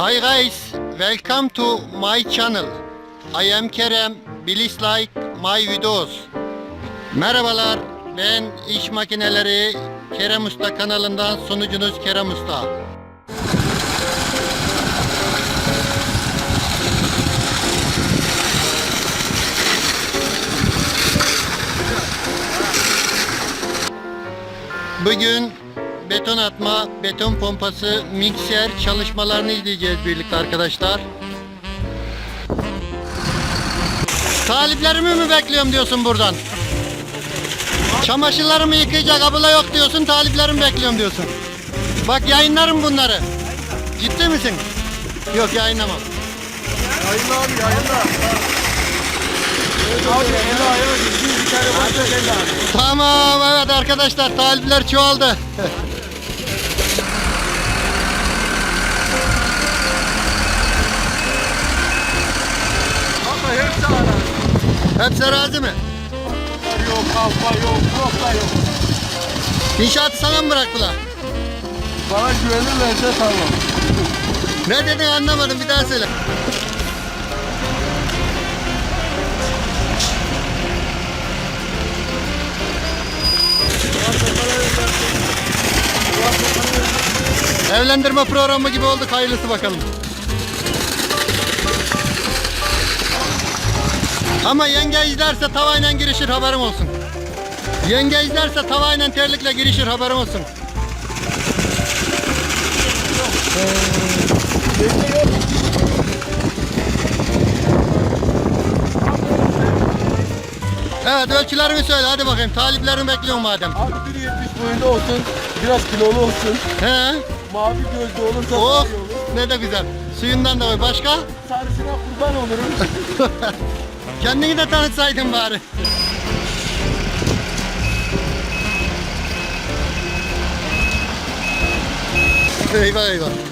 Hi guys, welcome to my channel. I am Kerem. Please like my videos. Merhabalar, ben İş Makineleri Kerem Usta kanalından sunucunuz Kerem Usta. Bugün beton atma, beton pompası, mikser çalışmalarını izleyeceğiz birlikte arkadaşlar. Taliplerimi mi bekliyorum diyorsun buradan? Çamaşırlarımı yıkayacak abla yok diyorsun, taliplerimi bekliyorum diyorsun. Bak yayınlarım bunları. Ciddi misin? Yok yayınlamam. Yayınla abi yayınla. Abi bir tane. Tamam evet arkadaşlar talipler çoğaldı. hepsi ara. Hepsi arazi mi? Yok kalfa yok yok da yok. İnşaatı sana mı bıraktılar? Bana güvenirlerse tamam. Ne dedin anlamadım bir daha söyle. Evlendirme programı gibi olduk hayırlısı bakalım. Ama yenge izlerse tavayla girişir haberim olsun. Yenge izlerse tavayla terlikle girişir haberim olsun. Evet ölçülerimi söyle hadi bakayım. Taliplerimi bekliyorum madem. Abi 1.70 boyunda olsun. Biraz kilolu olsun. He? Mavi gözlü olursa Oh iyi olur. ne de güzel. Suyundan da koy. Başka? Sarısına kurban olurum. Kendini de tanıtsaydın bari. eyvah eyvah.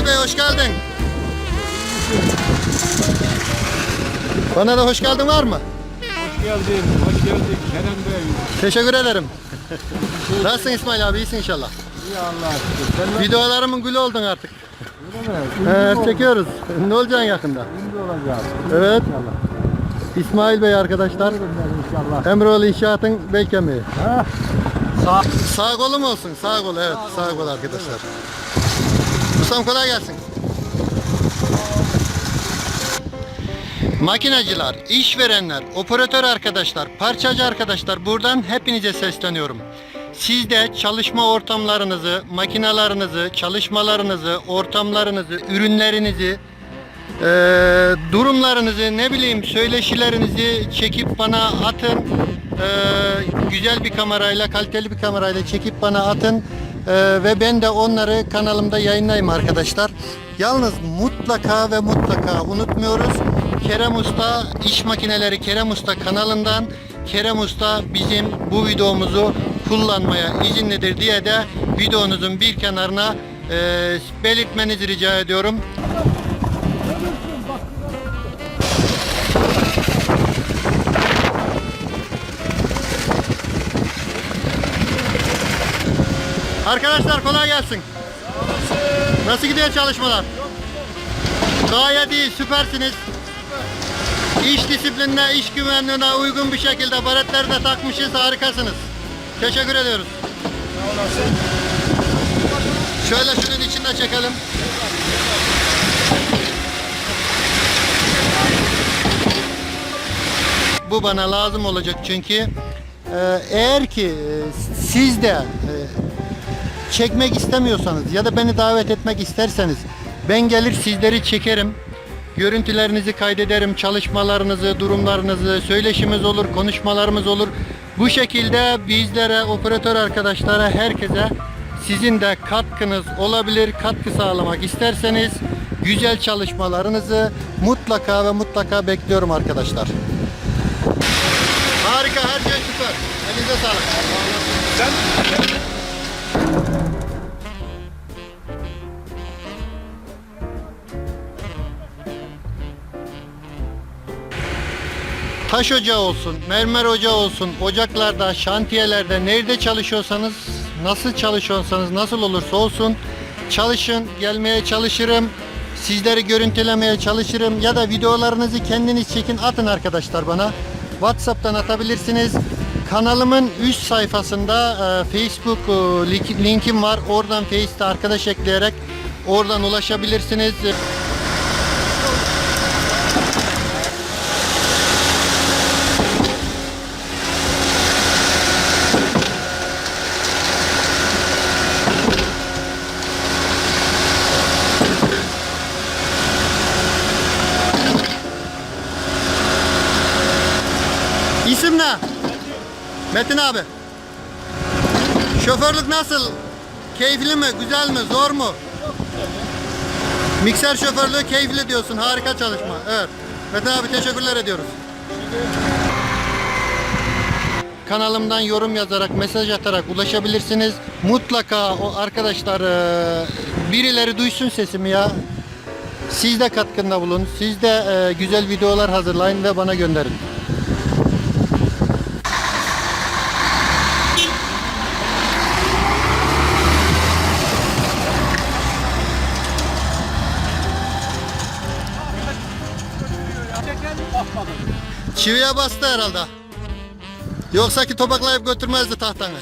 Sağ İsmail Bey hoş geldin. Bana da hoş geldin var mı? Hoş geldin. Hoş geldin Kerem Bey. Teşekkür ederim. Nasılsın İsmail abi? İyisin inşallah. İyi Allah'a şükür. Sen Videolarımın gülü oldun artık. öyle mi? He, çekiyoruz. Ne olacaksın yakında? Şimdi olacağız. Evet. İnşallah. İsmail Bey arkadaşlar. İnşallah. Emroğlu İnşaat'ın bel kemiği. Sağ. Sağ kolum olsun. Sağ kol evet. Sağ kol arkadaşlar. Ustam kolay gelsin. Makinacılar, işverenler, operatör arkadaşlar, parçacı arkadaşlar buradan hepinize sesleniyorum. Siz de çalışma ortamlarınızı, makinalarınızı, çalışmalarınızı, ortamlarınızı, ürünlerinizi, eee, durumlarınızı, ne bileyim söyleşilerinizi çekip bana atın. Eee, güzel bir kamerayla, kaliteli bir kamerayla çekip bana atın. Eee, ve ben de onları kanalımda yayınlayayım arkadaşlar. Yalnız mutlaka ve mutlaka unutmuyoruz. Kerem Usta İş Makineleri Kerem Usta kanalından Kerem Usta bizim bu videomuzu kullanmaya izinlidir diye de videonuzun bir kenarına eee, belirtmenizi rica ediyorum. Arkadaşlar kolay gelsin. Nasıl gidiyor çalışmalar? Gayet iyi, süpersiniz. İş disiplinine, iş güvenliğine uygun bir şekilde baretleri de takmışız, harikasınız. Teşekkür ediyoruz. Şöyle şunun içinde çekelim. Bu bana lazım olacak çünkü e, eğer ki e, siz de e, çekmek istemiyorsanız ya da beni davet etmek isterseniz ben gelir sizleri çekerim. Görüntülerinizi kaydederim, çalışmalarınızı, durumlarınızı, söyleşimiz olur, konuşmalarımız olur. Bu şekilde bizlere, operatör arkadaşlara, herkese sizin de katkınız olabilir. Katkı sağlamak isterseniz güzel çalışmalarınızı mutlaka ve mutlaka bekliyorum arkadaşlar. Harika her şey süper. Elinize sağlık. Taş ocağı olsun, mermer ocağı olsun, ocaklarda, şantiyelerde, nerede çalışıyorsanız, nasıl çalışıyorsanız, nasıl olursa olsun çalışın, gelmeye çalışırım. Sizleri görüntülemeye çalışırım ya da videolarınızı kendiniz çekin atın arkadaşlar bana. WhatsApp'tan atabilirsiniz. Kanalımın üst sayfasında e, Facebook e, link- linkim var. Oradan Face'te arkadaş ekleyerek oradan ulaşabilirsiniz. İsim ne? Metin abi. Şoförlük nasıl? Keyifli mi? Güzel mi? Zor mu? Mikser şoförlüğü keyifli diyorsun. Harika çalışma. Evet. Metin abi teşekkürler ediyoruz. Kanalımdan yorum yazarak, mesaj atarak ulaşabilirsiniz. Mutlaka o arkadaşlar eee, birileri duysun sesimi ya. Siz de katkında bulun. Siz de eee, güzel videolar hazırlayın ve bana gönderin. Çiviye bastı herhalde. Yoksa ki topaklayıp götürmezdi tahtanı.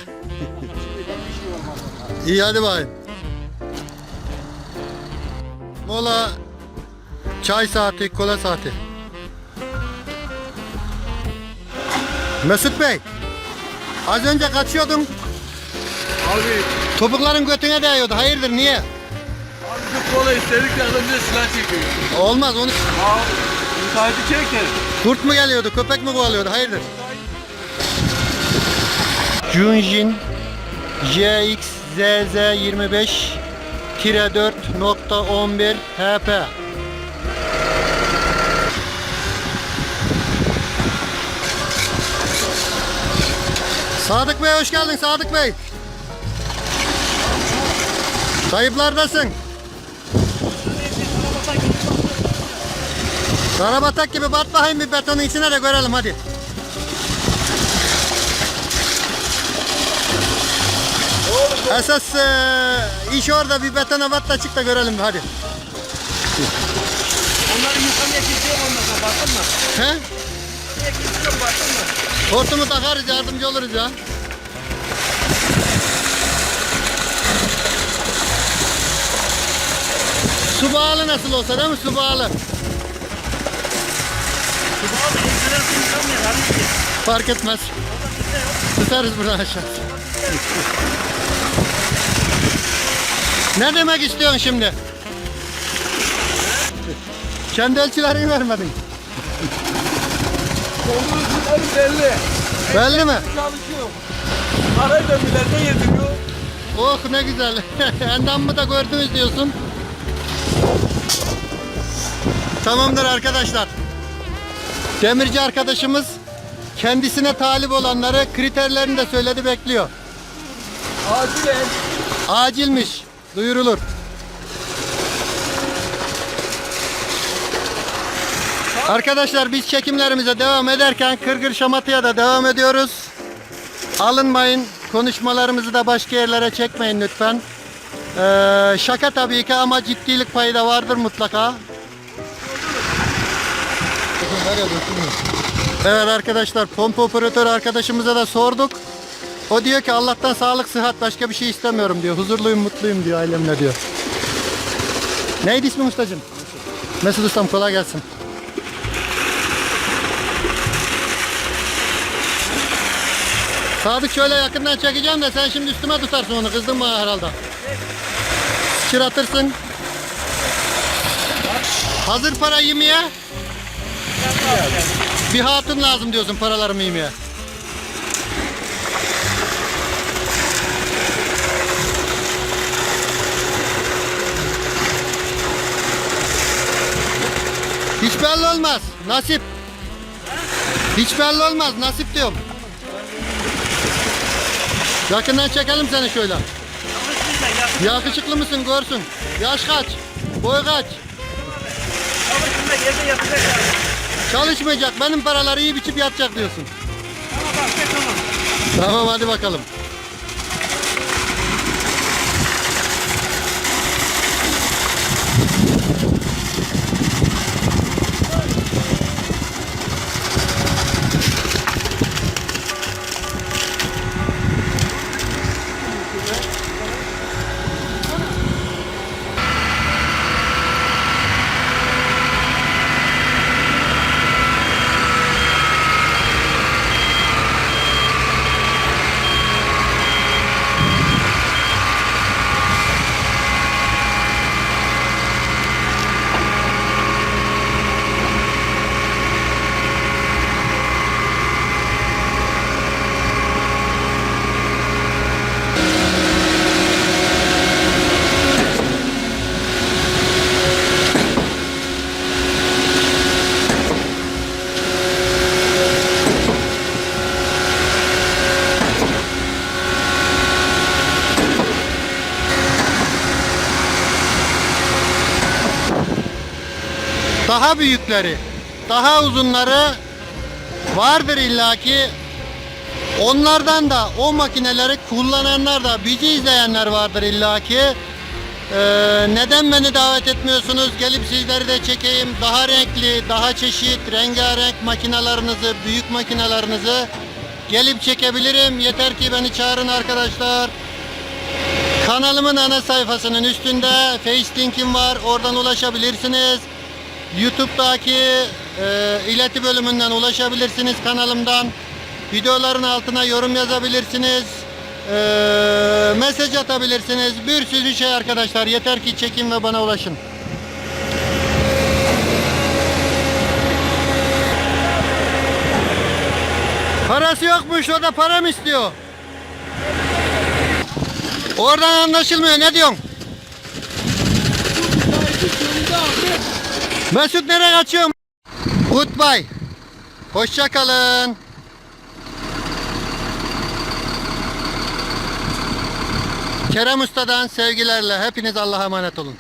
İyi hadi bakayım. Mola çay saati, kola saati. Mesut Bey, az önce kaçıyordun. Abi, Topukların götüne değiyordu. Hayırdır niye? abi kola istedik de bize silah çekiyor. Olmaz onu. Aa, müsaiti çek de. Kurt mu geliyordu, köpek mi kovalıyordu? Hayırdır? Junjin JXZZ25 4.11 HP Sadık Bey hoş geldin Sadık Bey. Kayıplardasın. Karabatak gibi bat bakayım bir betonun içine de görelim hadi. Esas eee, iş orada bir betona bat da çık da görelim hadi. Onları yıkamaya kesiyor ondan sonra baktın mı? He? Niye kesiyor baktın mı? Hortumu takarız yardımcı oluruz ya. Su bağlı nasıl olsa değil mi su bağlı? Fark etmez. Tutarız buradan aşağı. ne demek istiyorsun şimdi? Kendi ölçülerini vermedin. Olduğu suları belli. Belli mi? Çalışıyor. Parayı da milletine yediriyor. Oh ne güzel. Endamımı da gördünüz diyorsun. Tamamdır arkadaşlar. Demirci arkadaşımız kendisine talip olanları kriterlerini de söyledi bekliyor. Acilen. Acilmiş. Duyurulur. Arkadaşlar biz çekimlerimize devam ederken Kırgır Şamatı'ya da devam ediyoruz. Alınmayın. Konuşmalarımızı da başka yerlere çekmeyin lütfen. Ee, şaka tabii ki ama ciddilik payı da vardır mutlaka. Evet arkadaşlar pompa operatörü arkadaşımıza da sorduk. O diyor ki Allah'tan sağlık sıhhat başka bir şey istemiyorum diyor. Huzurluyum mutluyum diyor ailemle diyor. Neydi ismi ustacığım? Mesut ustam kolay gelsin. Sadık şöyle yakından çekeceğim de sen şimdi üstüme tutarsın onu kızdın bana herhalde. Çıratırsın. Hazır para yemeye. Bir hatun lazım diyorsun paralarımı yemeye. Hiç belli olmaz. Nasip. Hiç belli olmaz. Nasip diyorum. Yakından çekelim seni şöyle. Yakışıklı mısın görsün. Yaş kaç? Boy kaç? Çalışmayacak. Benim paraları iyi biçip yatacak diyorsun. Tamam hadi bakalım. Daha büyükleri, daha uzunları vardır illaki. Onlardan da o makineleri kullananlar da bizi izleyenler vardır illaki. Ee, neden beni davet etmiyorsunuz? Gelip sizleri de çekeyim. Daha renkli, daha çeşit, rengarenk makinalarınızı, büyük makinalarınızı gelip çekebilirim. Yeter ki beni çağırın arkadaşlar. Kanalımın ana sayfasının üstünde Face linkim var. Oradan ulaşabilirsiniz. YouTube'daki e, ileti bölümünden ulaşabilirsiniz kanalımdan. Videoların altına yorum yazabilirsiniz. E, mesaj atabilirsiniz. Bir sürü şey arkadaşlar. Yeter ki çekin ve bana ulaşın. Parası yokmuş o da param istiyor. Oradan anlaşılmıyor. Ne diyorsun? Mesut nereye kaçıyorsun? Goodbye. Hoşça kalın. Kerem Usta'dan sevgilerle hepiniz Allah'a emanet olun.